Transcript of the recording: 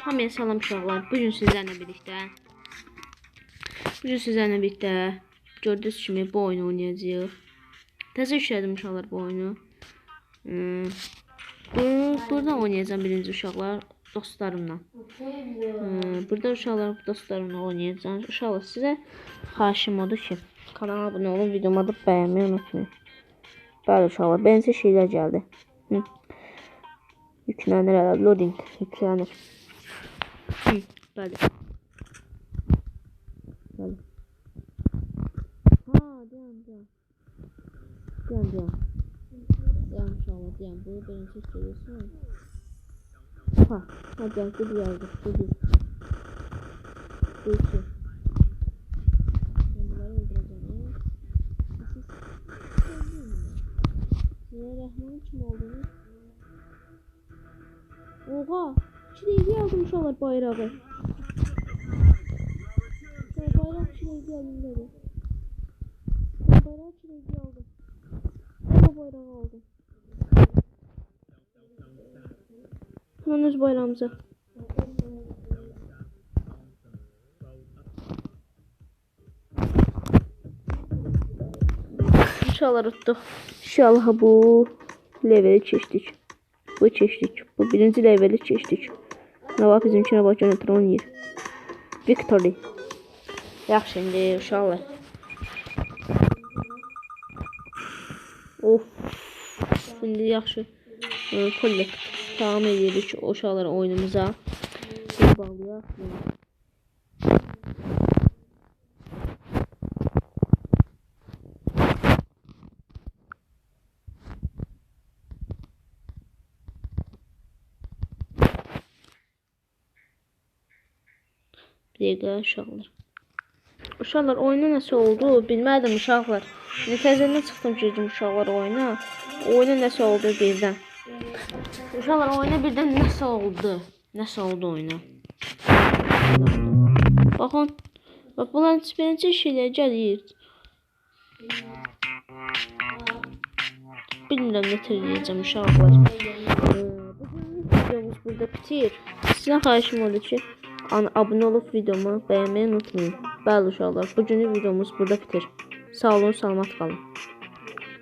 Hamıya salam uşaqlar. Bu gün sizlərlə birlikdə Bu gün sizlərlə birlikdə gördüyünüz kimi bu oyunu oynayacağıq. Təzə yüklədim uşaqlar bu oyunu. Hmm, Bu burada oynayacağım birinci uşaqlar dostlarımla. Hmm, burada uşaqlar dostlarımla oynayacağım. Uşaqlar sizə xahişim odur ki, kanala abunə olun, videomu da bəyənməyi unutmayın. Bəli uşaqlar, benzin şeylər gəldi. Hı. Yüklənir hələ, loading yüklənir. Hı, bəli. Bəli. Ha, dayan, dayan. Dayan, dayan. Dayan uşaqlar, dayan. Bunu birinci görüyorsun. Ha, ha dayan, dur yazdı, dur dur. Dur dur. Ben bunları öldüreceğim. Siz Rahman kim oldunuz? Oha! Çileği uşaqlar bayrağı. Ya bayrak çileği. Ya bayrak çileği aldım. Ama bayrağı aldım. Hemen öz bayrağımıza. İnşallah tuttuk. İnşallah bu leveli keçdik. Bu keçdik. Bu birinci leveli keçdik. Ne var bizimkine bak yönetirim 17. Victory. Yaxşı indi uşaqlar. Of. İndi yaxşı. e, Kollekt. Davam edirik uşaqlar oyunumuza. Bir bağlayaq. Dəqiqə uşaqlar. Uşaqlar oyuna nəsə oldu? Bilmədim uşaqlar. İndi təzədən çıxdım girdim uşaqlar oyuna. Oyuna nəsə oldu birdən. Uşaqlar oyuna birdən nəsə oldu? Nəsə oldu oyuna? Baxın. Bax bunların birinci şeylər gəlir. Bilmirəm nə tür deyəcəm uşaqlar. Bugünlük videomuz burada bitir. Sizdən xahişim odur ki, abunə olub videomu bəyənməyi unutmayın. Bəli uşaqlar, bugünlük videomuz burada bitir. Sağ olun, salamat qalın.